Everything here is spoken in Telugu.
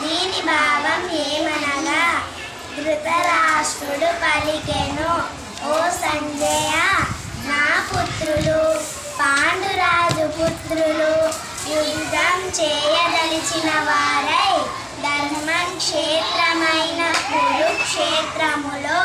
దీని భావం ఏమనగా ధృతరాష్ట్రుడు పలికెను ఓ సంజయ నా పుత్రులు పాండురాజు పుత్రులు యుద్ధం చేయదలిచిన వారు క్షేత్రములో